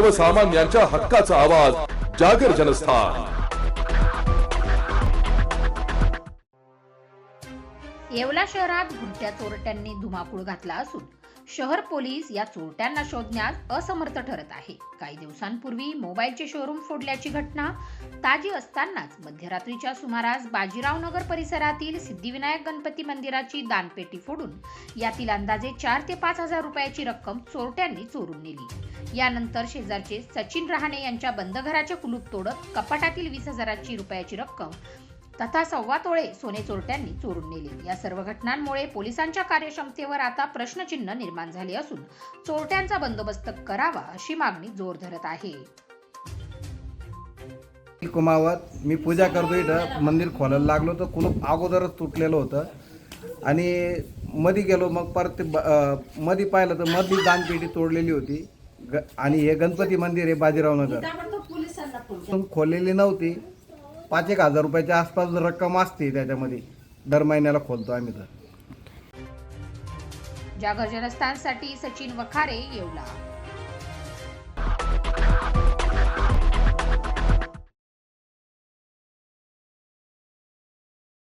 सर्वसामान्यांच्या हक्काचा आवाज जागर जनस्थान. येवला शहरात भुरट्या चोरट्यांनी धुमाकूळ घातला असून शहर पोलीस या चोरट्यांना शोधण्यास असमर्थ ठरत आहे. काही दिवसांपूर्वी मोबाईलचे शोरूम फोडल्याची घटना ताजी असतानाच मध्यरात्रीच्या सुमारास बाजीराव नगर परिसरातील सिद्धिविनायक गणपती मंदिराची दानपेटी फोडून यातील अंदाजे चार ते पाच हजार रुपयाची रक्कम चोरट्यांनी चोरून नेली. यानंतर शेजारचे सचिन रहाणे यांच्या बंद घराचे कुलूप तोडत कपाटातील वीस हजाराची रुपयाची रक्कम तथा सव्वा तोळे सोने चोरट्यांनी चोरून नेले. या सर्व घटनांमुळे पोलिसांच्या कार्यक्षमतेवर आता प्रश्नचिन्ह निर्माण झाले असून चोरट्यांचा बंदोबस्त करावा अशी मागणी जोर धरत आहे. कुमावत मी पूजा करतो इथं. मंदिर खोलायला लागलो तर कुलूप अगोदरच तुटलेलं होतं. आणि मधी गेलो मग परत ते ब- अं, मधी पाहिलं तर मधी दानपेटी तोडलेली होती. ग आणि हे गणपती मंदिर आहे बाजीराव नगर. खोललेली नव्हती. पाच एक हजार रुपयाच्या आसपास रक्कम असते त्याच्यामध्ये. दर महिन्याला खोलतो आम्ही तर. जागर जनस्थानसाठी सचिन वखारे येवला.